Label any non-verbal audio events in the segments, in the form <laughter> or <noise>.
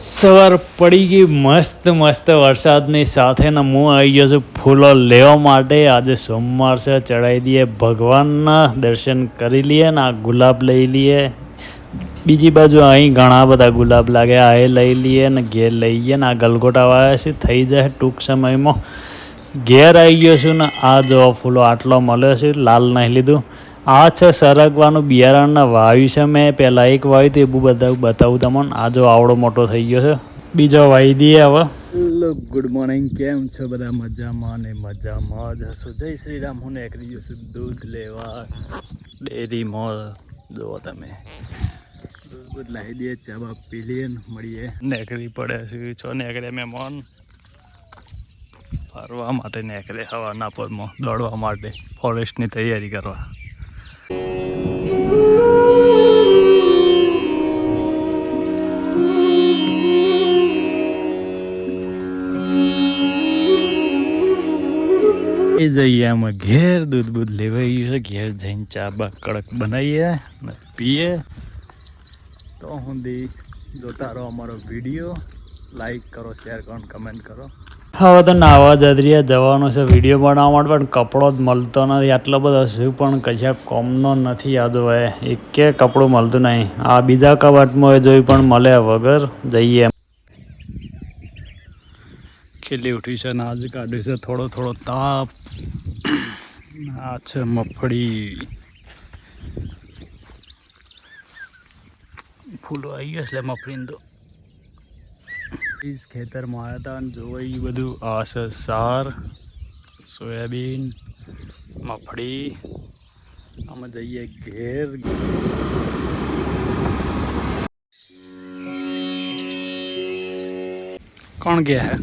સવાર પડી ગઈ, મસ્ત મસ્ત વરસાદની સાથેના હું આવી ગયો છું. ફૂલો લેવા માટે આજે સોમવાર છે. ચડાવી દઈએ ભગવાનના દર્શન કરી લઈએ ને આ ગુલાબ લઈ લઈએ. બીજી બાજુ અહીં ઘણા બધા ગુલાબ લાગે. આ એ લઈ લઈએ ને ઘેર લઈએ ને આ ગલગોટા વાળા છે. થઈ જાય ટૂંક સમયમાં. ઘેર આવી ગયો છું ને આ જો ફૂલો આટલો મળ્યો છે. લાલ નહીં લીધું. આ છે સરગવાનું બિયારણના વાયુ છે. મેં પહેલાં એક વાયુ હતું, એ બહુ બધા બતાવું તમને. આ જો આવડો મોટો થઈ ગયો છે. બીજો વાવી દઈએ હવે. Good morning. કેમ છો બધા? મજામાં ને મજામાં જ હશો? જય શ્રી રામ. હું નીકળી ગયો છું, દૂધ લેવા. ડેરીમાં જુઓ તમે. દૂધ લાવી દઈએ, ચા બા પી લઈએ ને મળીએ. નીકળી પડે છે. છો નીકળે મહેમાન ફરવા માટે નીકળે હવાના પરમાં દોડવા માટે. ફોરેસ્ટની તૈયારી કરવા. જઈએ અમે ઘેર દૂધ બૂધ લેવાઈ છે. ઘેર જઈને ચા બા કડક બનાવીએ ને પીએ. તો સુધી જોતા રહો અમારો વીડિયો. લાઈક કરો શેર કરો કમેન્ટ કરો. હવે તો નાવા જદરિયા જવાનો છે વીડિયો બનાવવા માટે, પણ કપડો જ મળતો નથી. આટલો બધો શું પણ કશા કોમનો નથી યાદ હોય. એકે કપડું મળતું નહીં. આ બીજા કબાટમાં જોઈ પણ મળે વગર જઈએ. ખીલી ઉઠી છે અને આજ કાઢ્યું છે, થોડો થોડો તાપ. આ છે મફળી ફૂલો આવી ગયા એટલે મગફળીને તો. ખેતરમાં આવ્યા હતા અને જોવો બધું. આ સાર, સોયાબીન મફળી આમાં જઈએ ઘેર. કોણ ગયા હે?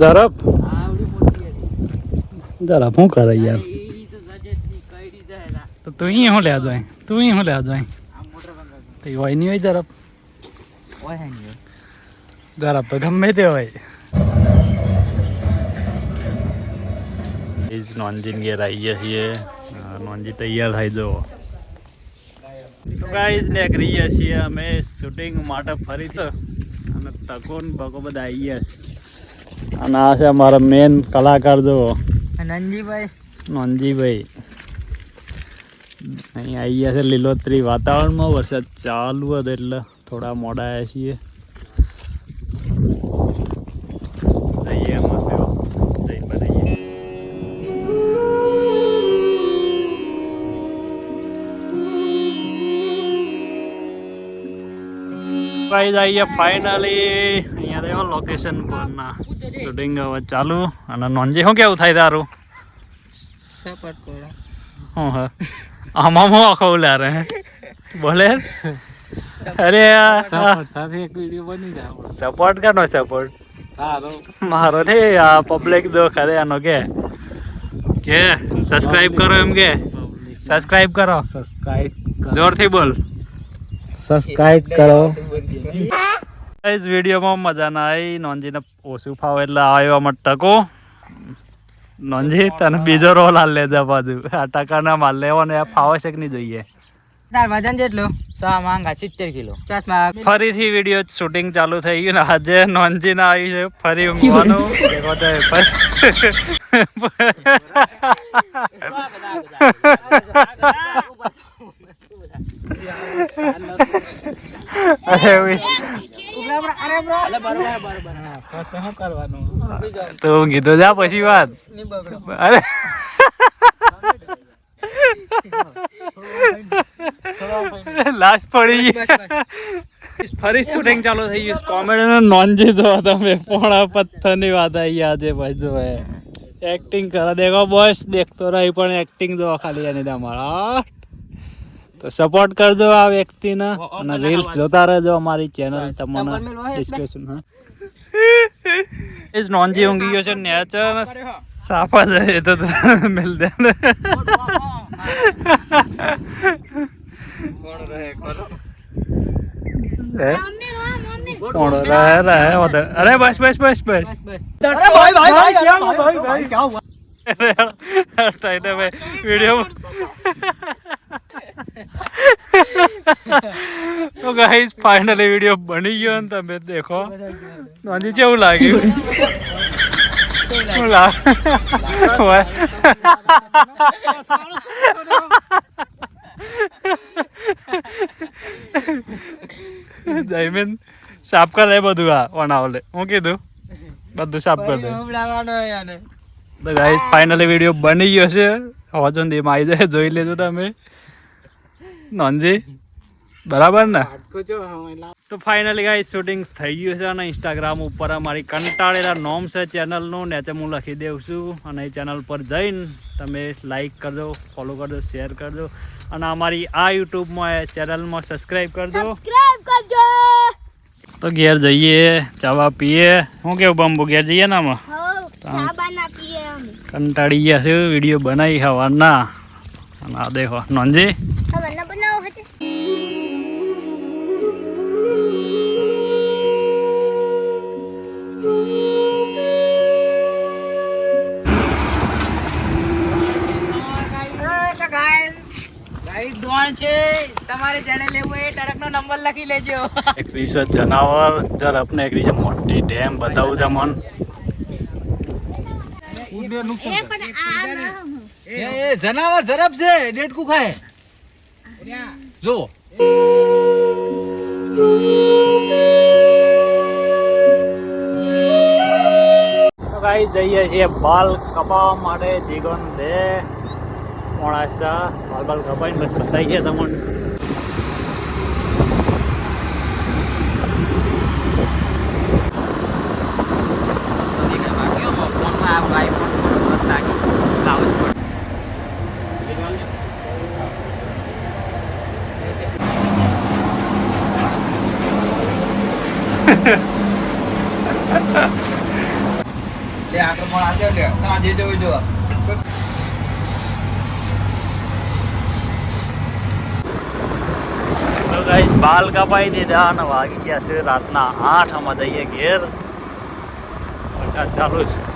ઝડપ ધરપ શું કરે યાર? તો તું અહીં શું લેવા જાય? તું અહીં શું લેવા જાય? તો હોય નહીં હોય ધરપ ધરપ તો ગમે તે હોય. નોનજીન ઘેર આવી ગયા છીએ નોનજી તૈયાર થઈ જવો તો ગાઈઝ એક રહીએ છીએ અમે શૂટિંગ માટે ફરી તો. અને તકો ને બકો બધા આવી ગયા છે. અને આ છે અમારા મેન કલાકાર જો. નંદીભાઈ? નંદીભાઈ. અહીં આવી ગયા છે લીલોતરી વાતાવરણમાં. વરસાદ ચાલુ હતો એટલે થોડા મોડા આવ્યા છીએ. જઈએ ગાઈઝ આવીએ ફાઇનલી અહીંયા દેવો લોકેશન પરના શૂટિંગ હવે ચાલુ. અને નોનજી શું કેવું થાય તારું? હું હા? આમાં હું આખો ઉલા રે બોલે? અરે સપોર્ટ કરનો સપોર્ટ મારો ને આ પબ્લિક દો ખરે આનો કે. કે સબસ્ક્રાઇબ કરો એમ કે? સબસ્ક્રાઇબ કરો. સબસ્ક્રાઇબ જોરથી બોલ. સબસ્ક્રાઇબ કરો. ગાઈસ વિડીયોમાં મજા ના આવી. નોંજીને ઓછું ફાવે એટલે આવ્યો મત ટકો. નોંજી તને બીજો રોલ હાલ લેજા બાજુ. આ ટકાના માલ લેવાનો આ ફાવે છે કે નહીં જોઈએ? તાર વજન જેટલો. સા માંગા સિત્તેર કિલો. ફરીથી વીડિયો શૂટિંગ ચાલુ થઈ ગયું ને આજે નોંજી ના આવી છે. ફરી ઊંઘવાનું <laughs> <laughs> <laughs> એક વખતે અરે ઉઈ. શું કરવાનું તો કીધો જા પછી વાત. અરે. લાસ્ટ પડી ફરી શૂટિંગ ચાલુ થઈ ગયું. કોમેડી નો નોનજી જો તમે પોણા પથ્થરની વાત આવી આજે ભાઈ જો એક્ટિંગ કરા. દેખો બોસ દેખતો રહી પણ એક્ટિંગ જો ખાલી એની તમારા તો સપોર્ટ કરજો આ વ્યક્તિને અને રીલ્સ જોતા રહેજો અમારી ચેનલ તમને ડિસ્ક્રિપ્શન હા ઇસ નોનજી ઊંઘી ગયો છે નેચર સાફા જાય તો મિલ દે કોણ રહે કરો કોણ રહે રહે અરે બસ બસ બસ બસ વીડિયો તો ગાઈસ ફાઇનલી વીડિયો બની ગયો ને તમે દેખો. નોંધી કેવું લાગ્યું. જયમીન સાફ કર બધું આ વણાવલે. હું કીધું? બધું સાફ કર દે. તો ગાઈસ ફાઇનલી વીડિયો બની ગયો છે. હવે જો ને આવી જાય, જોઈ લેજો તમે. નોંધી? બરાબર ને? તો ફાઇનલી ગાઈ શૂટિંગ થઈ ગયું છે અને ઇન્સ્ટાગ્રામ ઉપર અમારી કંટાળેલા નોમ છે ચેનલનું નીચે હું લખી દઉં છું. અને એ ચેનલ પર જઈને તમે લાઈક કરજો ફોલો કરજો શેર કરજો. અને અમારી આ યુટ્યુબમાં ચેનલમાં સબસ્ક્રાઈબ કરજો. કરજો! તો ઘેર જઈએ ચાવા પીએ. શું કેવું બંબુ ઘેર જઈએ ને આમાં? હો ચા બના પીએ અમે. કંટાળી ગયા છે વીડિયો બનાવી હવાના. અને આ દેખો નોંધી? તમારે જેને લેવું હોય એ ટ્રક નો નંબર લખી લેજો. એક રીસર જનાવર જર આપને એક રીસર મોટી ડેમ બતાવું તમને એ જનાવર ઝડપ છે ડેટકું ખાય? જો. તો ગાઈ જઈએ છીએ બાલ કપાવવા માટે જીગન દે. મોડાસા બાલ બાલ કપાઈને બસ બતાવીએ તમને. આજે લે જોઈ જો ગાઈસ બાલ કપાઈ દીધા અને વાગી ગયા છે રાતના આઠ. અમે જઈએ ઘેર. વરસાદ ચાલુ છે.